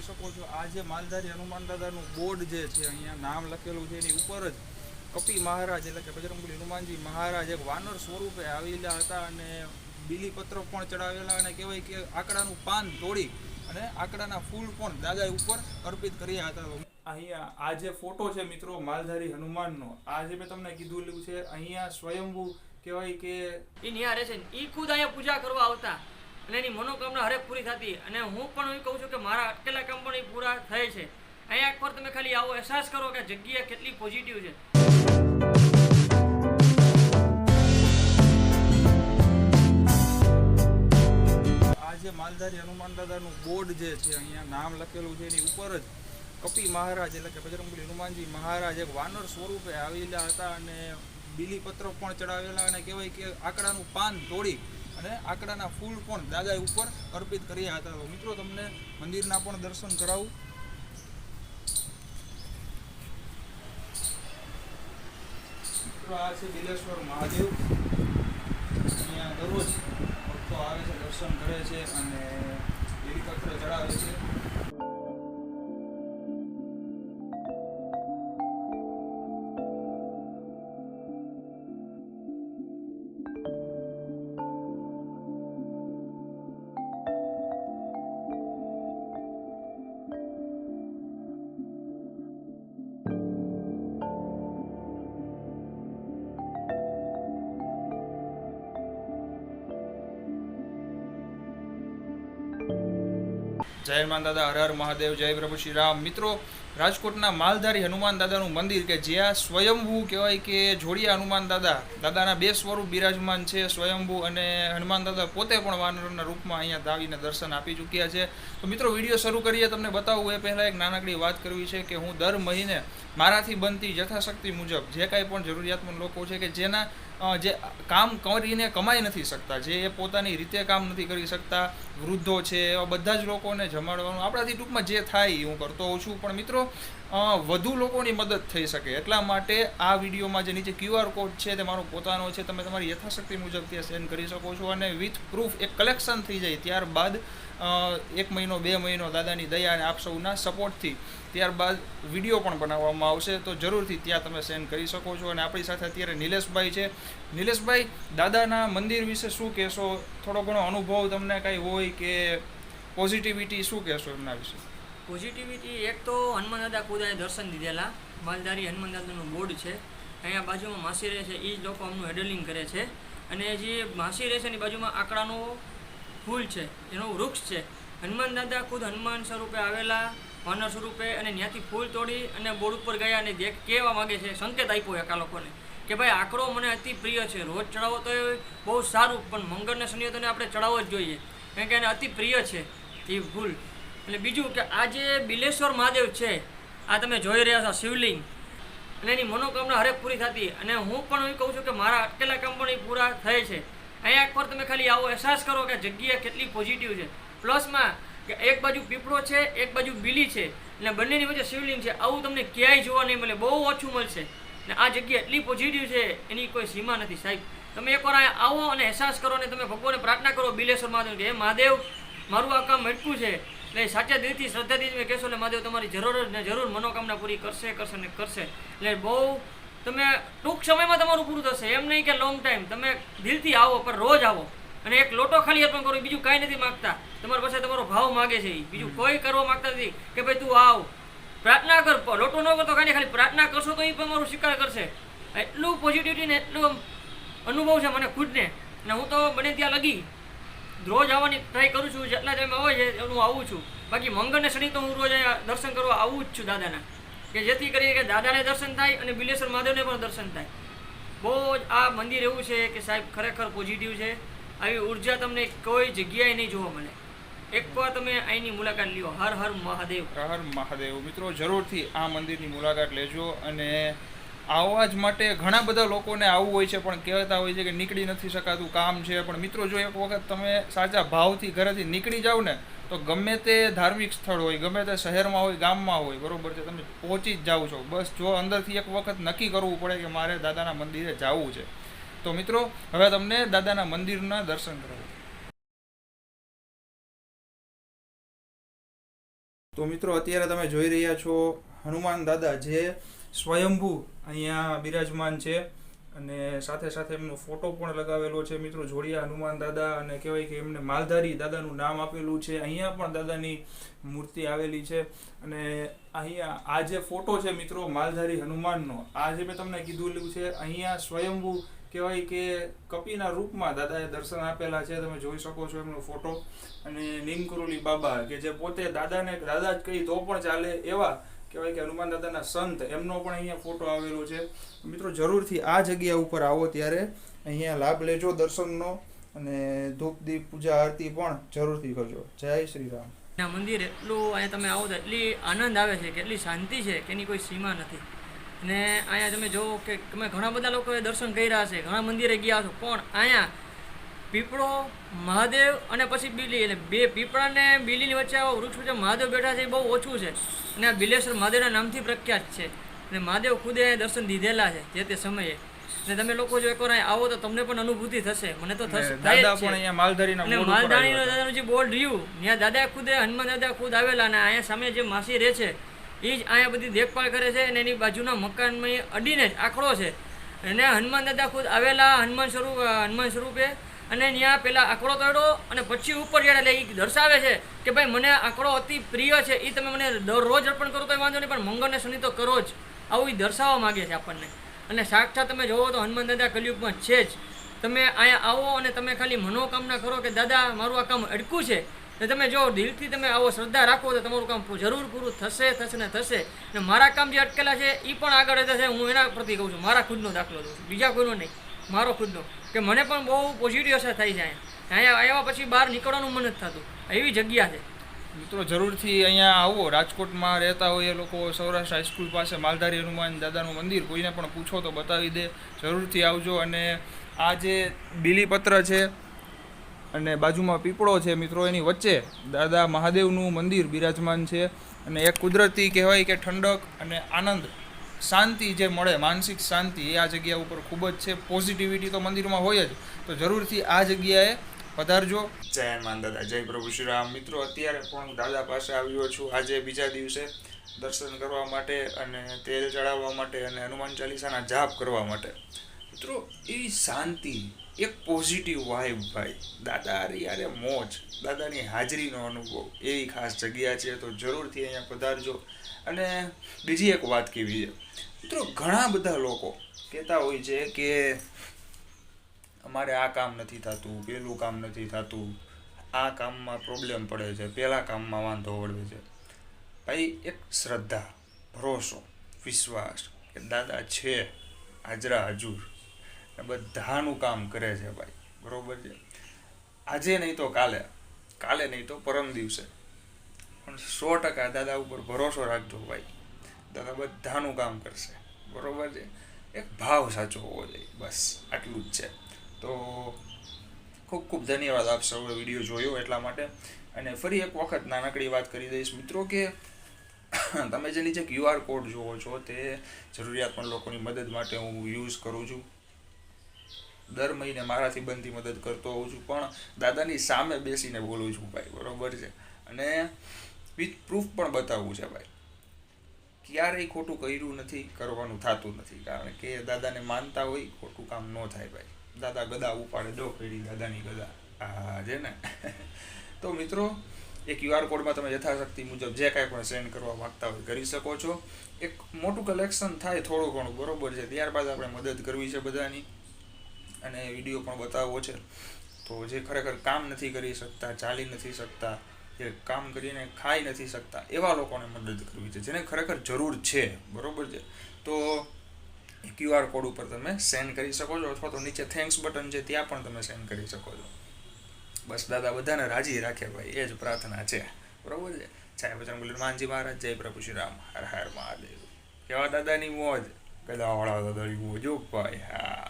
જોઈ શકો છો, આ જે માલધારી હનુમાન દાદાનું બોર્ડ જે છે, અહીંયા નામ લખેલું છે, એની ઉપર જ કપી મહારાજ એટલે કે બજરંગબલી હનુમાનજી મહારાજ એક વાનર સ્વરૂપે આવેલા હતા અને બીલીપત્ર પણ ચડાવેલા અને કહેવાય કે આકડાનું પાન તોડી અને આકડાના ફૂલ પણ દાદા ઉપર અર્પિત કર્યા હતા. અહીંયા આ જે ફોટો છે મિત્રો માલધારી હનુમાનનો, આ જે મેં તમને કીધું છે, અહીંયા સ્વયંભૂ કહેવાય કે એ નિહારે છે એ ખુદ અહીંયા પૂજા કરવા આવતા. અને એની મનોકામના હરેક પૂરી થતી. અને હું પણ એ કહું છું કે મારા અટકેલા કામ પણ એ પૂરા થાય છે. અહીંયા એકવાર તમે ખાલી આવો અહેસાસ કરો કે જગ્યા કેટલી પોઝિટિવ છે. આ જે માલધારી હનુમાન દાદાનું બોર્ડ જે છે, અહીંયા નામ લખેલું છે, એની ઉપર જ કપી મહારાજ એટલે કે બજરંગબલી હનુમાનજી મહારાજ એક વાનર સ્વરૂપે આવેલા હતા અને બીલીપત્ર પણ ચડાવેલા અને કહેવાય કે આકડાનું પાન તોડી અને આકડાના ફૂલ પણ દાદા ઉપર અર્પિત કર્યા હતા. તો મિત્રો, તમને મંદિરના પણ દર્શન કરાવું. મિત્રો, આ છે બિલેશ્વર મહાદેવ. અહીંયા દરરોજ ભક્તો આવે છે, દર્શન કરે છે અને બીલીપત્ર ચડાવે છે. જય હનુમાન દાદા, હર હર મહાદેવ, જય પ્રભુ શ્રી રામ. મિત્રો, રાજકોટના માલધારી હનુમાન દાદાનું મંદિર કે જ્યાં સ્વયંભૂ કહેવાય કે જોડિયા હનુમાન દાદા, દાદાના બે સ્વરૂપ બિરાજમાન છે, સ્વયંભૂ અને હનુમાન દાદા પોતે પણ વાનરના રૂપમાં અહીંયા દાવીને દર્શન આપી ચૂક્યા છે. તો મિત્રો, વીડિયો શરૂ કરીએ. તમને બતાવું, એ પહેલાં એક નાનકડી વાત કરવી છે કે હું દર મહિને મારાથી બનતી યથાશક્તિ મુજબ જે કાંઈ પણ જરૂરિયાતમંદ લોકો છે કે જેના જે કામ કરીને કમાઈ નથી શકતા, જે એ પોતાની રીતે કામ નથી કરી શકતા, વૃદ્ધો છે, એવા બધા જ લોકોને જમાડવાનું, આપણાથી ટૂંકમાં જે થાય હું કરતો હોઉં છું. પણ મિત્રો વધુ લોકોની મદદ થઈ શકે એટલા માટે આ વિડીયોમાં જે નીચે ક્યુઆર કોડ છે તે મારો પોતાનો છે, તમે તમારી યથાશક્તિ મુજબ ત્યાં સેન્ડ કરી શકો છો અને વિથ પ્રૂફ એક કલેક્શન થઈ જાય ત્યારબાદ એક મહિનો, બે મહિનો દાદાની દયા અને આપ સૌના સપોર્ટથી ત્યારબાદ વીડિયો પણ બનાવવામાં આવશે. તો જરૂરથી ત્યાં તમે સેન્ડ કરી શકો છો. અને આપણી સાથે અત્યારે નિલેશભાઈ છે. નિલેશભાઈ, દાદાના મંદિર વિશે શું કહેશો? થોડો ઘણો અનુભવ તમને કાંઈ હોય કે પોઝિટિવિટી શું કહેશો એમના વિશે? પોઝિટિવિટી એક તો હનુમાન દાદા ખુદાએ દર્શન દીધેલા. માલધારી હનુમાન દાદાનું બોર્ડ છે. અહીંયા બાજુમાં માસી રહે છે. એ જ લોકો અમનું હેડલિંગ કરે છે. અને જે માસી રહે છે એની બાજુમાં આકડાનું ફૂલ છે. એનું વૃક્ષ છે. હનુમાન દાદા ખુદ હનુમાન સ્વરૂપે આવેલા. વાનર સ્વરૂપે અને ત્યાંથી ફૂલ તોડી અને બોર્ડ ઉપર ગયા અને દેખ કહેવા માગે છે, સંકેત આપ્યો એક આ લોકોને કે ભાઈ આંકડો મને અતિ પ્રિય છે, રોજ ચડાવો તો એ બહુ સારું, પણ મંગળને શનિએ તો આપણે ચડાવવો જ જોઈએ. કારણ કે એને અતિ પ્રિય છે, એ ફૂલ એટલે બીજું કે આ જે બિલેશ્વર મહાદેવ છે, આ તમે જોઈ રહ્યા છો, શિવલિંગ. અને એની મનોકામના હરેક પૂરી થતી. અને હું પણ એ કહું છું કે મારા અટકેલા કામ પણ એ પૂરા થાય છે. અહીંયા એક વાર તમે ખાલી આવો, અહેસાસ કરો કે જગ્યા કેટલી પોઝિટિવ છે. પ્લસમાં કે એક બાજુ પીપળો છે, એક બાજુ બીલી છે. એટલે બંનેની વચ્ચે શિવલિંગ છે. આવું તમને ક્યાંય જોવા નહીં મળે. બહુ ઓછું મળશે. અને આ જગ્યા એટલી પોઝિટિવ છે, એની કોઈ સીમા નથી. સાહેબ, તમે એકવાર અહીંયા આવો અને અહેસાસ કરો અને તમે ભગવાનને પ્રાર્થના કરો બિલેશ્વર મહાદેવ કે, હે મહાદેવ, મારું આ કામ અટકું છે. એટલે સાચા દિલથી, શ્રદ્ધાથી તમે કહેશો એટલે મહાદેવ, તમારી જરૂર ને જરૂર મનોકામના પૂરી કરશે કરશે ને કરશે. એટલે બહુ તમે ટૂંક સમયમાં તમારું પૂરું થશે. એમ નહીં કે લોંગ ટાઈમ તમે દિલથી આવો, પણ રોજ આવો. અને એક લોટો ખાલી અર્પણ કરો બીજું કાંઈ નથી માગતા. તમારી પાસે તમારો ભાવ માગે છે. બીજું કોઈ કરવા માગતા નથી કે ભાઈ તું આવ. પ્રાર્થના કર લોટો ન કરતો કાંઈ ખાલી પ્રાર્થના કરશો તો એ પણ મારું સ્વીકાર કરશે. એટલું પોઝિટિવિટી ને એટલું અનુભવ છે મને ખુદને. અને હું તો બને ત્યાં લગી રોજ આવવાની ટ્રાય કરું છું, જેટલા ટાઈમ આવે છે હું આવું છું. બાકી મંગળ ને શનિ તો હું રોજ અહીંયા દર્શન કરવા આવું જ છું દાદાના. કે જેથી કરીને કે દાદાને દર્શન થાય અને બિલેશ્વર મહાદેવને પણ દર્શન થાય. બહુ જ આ મંદિર એવું છે કે સાહેબ ખરેખર પોઝિટિવ છે. આવી ઊર્જા તમને કોઈ જગ્યાએ નહીં જોવા મળે. એકવાર તમે અહીંની મુલાકાત લ્યો. હર હર મહાદેવ. હર હર મહાદેવ. મિત્રો, જરૂરથી આ મંદિરની મુલાકાત લેજો અને આવવા જ માટે ઘણા બધા લોકોને આવું હોય છે, પણ કહેતા હોય છે કે નીકળી નથી શકાતું, કામ છે. પણ મિત્રો, જો એક વખત તમે સાચા ભાવથી ઘરેથી નીકળી જાઓ ને, તો ગમે તે ધાર્મિક સ્થળ હોય, ગમે તે શહેરમાં હોય, ગામમાં હોય, બરોબર છે, તમે પહોંચી જ જાઓ છો. બસ જો અંદરથી એક વખત નક્કી કરવું પડે કે મારે દાદાના મંદિરે જવું છે. તો મિત્રો, હવે તમને દાદાના મંદિરના દર્શન કરાવું. તો મિત્રો, અત્યારે તમે જોઈ રહ્યા છો હનુમાન દાદા જે સ્વયંભૂ અહીંયા બિરાજમાન છે અને સાથે સાથે એમનો ફોટો પણ લગાવેલો છે. મિત્રો, જોડિયા હનુમાન દાદા અને કહેવાય કે એમને માલધારી દાદાનું નામ આપેલું છે. અહીંયા પણ દાદાની મૂર્તિ આવેલી છે અને અહીંયા આ જે ફોટો છે મિત્રો, માલધારી હનુમાનનો, આ જે મેં તમને કીધું છે, અહીંયા સ્વયંભૂ કહેવાય કે કપિના રૂપમાં દાદાએ દર્શન આપેલા છે, તમે જોઈ શકો છો એમનો ફોટો. અને નીમકુરુલી બાબા કે જે પોતે દાદાને દાદા જ કહી તો પણ ચાલે એવા કહેવાય કે હનુમાન દાદાના સંત, એમનો પણ અહીંયા ફોટો આવેલો છે. મિત્રો, જરૂરથી આ જગ્યા ઉપર આવો ત્યારે. અહીંયા લાભ લેજો દર્શનનો અને ધૂપ દીપ પૂજા આરતી પણ જરૂરથી કરજો. જય શ્રી રામ. મંદિર એટલું અહીંયા તમે આવો તો એટલી આનંદ આવે છે કે એટલી શાંતિ છે, કે એની કોઈ સીમા નથી. અને અહીંયા તમે જુઓ કે તમે ઘણા બધા લોકોએ દર્શન કર્યા હશે ઘણા મંદિરે ગયા છો પણ અહીંયા પીપળો મહાદેવ અને પછી બીલી. એટલે બે પીપળા અને બીલીની વચ્ચે આવો વૃક્ષ વચ્ચે મહાદેવ બેઠા છે એ બહુ ઓછું છે. અને આ બિલેશ્વર મહાદેવના નામથી પ્રખ્યાત છે. અને મહાદેવ ખુદે દર્શન દીધેલા છે જે તે સમયે. અને તમે લોકો જો એકવાર આવો તો તમને પણ અનુભૂતિ થશે. મને તો થશે દાદા પણ અહીંયા માલધારીના અને છે. દાદાનું જે બોર્ડ રહ્યું ત્યાં દાદા ખુદે હનુમાન દાદા ખુદ આવેલા અને અહીંયા સામે જે માસી રહે છે એ જ અહીંયા બધી દેખભાળ કરે છે અને એની બાજુના મકાનમાં અડીને જ આખડો છે. અને હનુમાન દાદા ખુદ આવેલા હનુમાન સ્વરૂપ હનુમાન સ્વરૂપે અને ત્યાં પેલા આંકડો તોડ્યો અને પછી ઉપર જ્યારે લઈ દર્શાવે છે કે ભાઈ મને આંકડો અતિ પ્રિય છે એ તમે મને દરરોજ અર્પણ કરો તો વાંધો નહીં, પણ મંગળને શનિ તો કરો જ. આવું એ દર્શાવવા માગે છે આપણને. અને સાક્ષાત તમે જોવો તો હનુમાન દાદા કલયુગમાં છે જ. તમે અહીંયા આવો અને તમે ખાલી મનોકામના કરો કે દાદા, મારું આ કામ અડકું છે. ને તમે જો દિલથી તમે આવો શ્રદ્ધા રાખો તો તમારું કામ જરૂર પૂરું થશે થશે ને થશે. ને મારા કામ જે અટકેલા છે એ પણ આગળ થશે હું એના પ્રતિ કહું છું, મારા ખુદનો દાખલો દઉં છું. બીજા કોઈનો નહીં, મારો ખુદનો. કે મને પણ બહુ પોઝિટિવ અસર થઈ છે અહીંયા. અહીંયા આવ્યા પછી બહાર નીકળવાનું મન જ થતું. એવી જગ્યા છે. મિત્રો, જરૂરથી અહીંયા આવો. રાજકોટમાં રહેતા હોય એ લોકો, સૌરાષ્ટ્ર હાઈસ્કૂલ પાસે માલધારી હનુમાન દાદાનું મંદિર, કોઈને પણ પૂછો તો બતાવી દે. જરૂરથી આવજો. અને આ જે બીલીપત્ર છે અને બાજુમાં પીપળો છે મિત્રો, એની વચ્ચે દાદા મહાદેવનું મંદિર બિરાજમાન છે. અને એક કુદરતી કહેવાય કે ઠંડક અને આનંદ, શાંતિ જે મળે, માનસિક શાંતિ, એ આ જગ્યા ઉપર ખૂબ જ છે. પોઝિટિવિટી તો મંદિરમાં હોય જ, તો જરૂરથી આ જગ્યાએ પધારજો. જય હનુમાન દાદા, જય પ્રભુ શ્રી રામ મિત્રો, અત્યારે પણ દાદા પાસે આવ્યો છું. આજે બીજા દિવસે દર્શન કરવા માટે અને તેલ ચડાવવા માટે અને હનુમાન ચાલીસાના જાપ કરવા માટે. મિત્રો એવી શાંતિ, એક પોઝિટિવ વાઇબ ભાઈ. દાદા અરે યારે મોજ, દાદાની હાજરીનો અનુભવ. એવી ખાસ જગ્યા છે તો જરૂરથી અહીંયા પધારજો. અને બીજી એક વાત કેવી છે? મિત્રો, ઘણા બધા લોકો કહેતા હોય છે કે અમારે આ કામ નથી થતું, પેલું કામ નથી થતું. આ કામમાં પ્રોબ્લેમ પડે છે પહેલાં કામમાં વાંધો વળવે છે. ભાઈ, એક શ્રદ્ધા, ભરોસો, વિશ્વાસ કે દાદા છે, હાજરા હજુર. બધાનું કામ કરે છે ભાઈ. બરોબર છે? આજે નહીં તો કાલે. કાલે નહીં તો પરમ દિવસે. પણ સો ટકા દાદા ઉપર ભરોસો રાખજો ભાઈ. દાદા બધાનું કામ કરશે. બરોબર છે? એક ભાવ સાચો હોવો જોઈએ. બસ, આટલું જ છે. તો ખૂબ ખૂબ ધન્યવાદ આપ સૌએ વીડિયો જોયો એટલા માટે. અને ફરી એક વખત નાનકડી વાત કરી દઈશ. મિત્રો કે તમે જે નીચે ક્યુઆર કોડ જુઓ છો તે જરૂરિયાતમંદ લોકોની મદદ માટે હું યુઝ કરું છું. દર મહિને મારાથી બનતી મદદ કરતો હોઉં છું. પણ દાદાની સામે બેસીને બોલું છું ભાઈ, બરોબર છે? અને વિથ પ્રૂફ પણ બતાવવું છે ભાઈ. ક્યારેય ખોટું કર્યું નથી, કરવાનું થતું નથી. કારણ કે દાદાને માનતા હોય, ખોટું કામ ન થાય ભાઈ. દાદા ગદા ઉપાડે, દો પેઢી દાદાની ગદા. હા છે ને? તો મિત્રો, એ ક્યુઆર કોડમાં તમે યથાશક્તિ મુજબ જે કાંઈ પણ સેન્ડ કરવા માગતા હોય કરી શકો છો. એક મોટું કલેક્શન થાય થોડું ઘણું, બરોબર છે? ત્યારબાદ આપણે મદદ કરવી છે બધાની. અને વીડિયો પણ બતાવવો છે. તો જે ખરેખર કામ નથી કરી શકતા, ચાલી નથી શકતા, જે કામ કરીને ખાઈ નથી શકતા, એવા લોકોને મદદ કરવી છે, જેને ખરેખર જરૂર છે. બરાબર છે? તો ક્યુઆર કોડ ઉપર તમે સેન્ડ કરી શકો છો અથવા તો નીચે થેન્ક્સ બટન છે ત્યાં પણ તમે સેન્ડ કરી શકો છો. બસ દાદા બધાને રાજી રાખે ભાઈ, એ જ પ્રાર્થના છે. બરાબર છે? જય બજરંગ હનુમાનજી મહારાજ, જય પ્રભુ શ્રી રામ, હર હર મહાદેવ. કેવા દાદાની મોજ? ગદાવાળા દાદાની મોજ ભાઈ, હા.